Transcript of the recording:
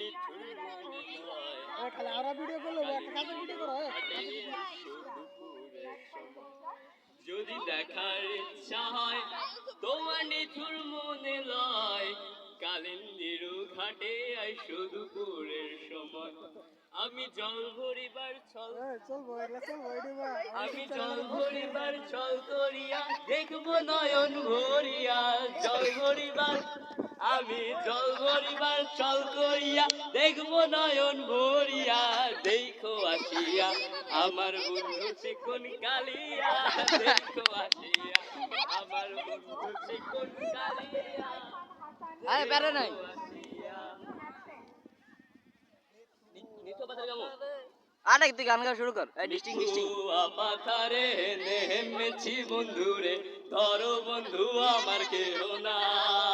নিঠুর লয় এ খালি আমরা ভিডিও করলে একটা কাজের ভিডিও করো যদি দেখার ইচ্ছা হয় তোমার নিঠুর মনে লয়। কালিন্দির ঘাটে আইসো দুপুরের সময়। আমি জল ভরিবার ছল আমি জল ভরিবার ছল করিয়া দেখব নয়ন ভরিয়া। জল ভরিবার আমি জল ভরিবার চল করিয়া দেখব নয়ন ভরিয়া দেখো আসিয়া আমার বন্ধু চিকন কালিয়া দেখো আসিয়া আমার বন্ধু চিকন কালিয়া আরে বেড়ে নাই। নিত্য পাতার কেমন আরে তুই গান গাওয়া শুরু কর। ডিস্টিং ডিস্টিং। পাথারে নেমেছি বন্ধুরে ধরো বন্ধু আমার কেহ নাই।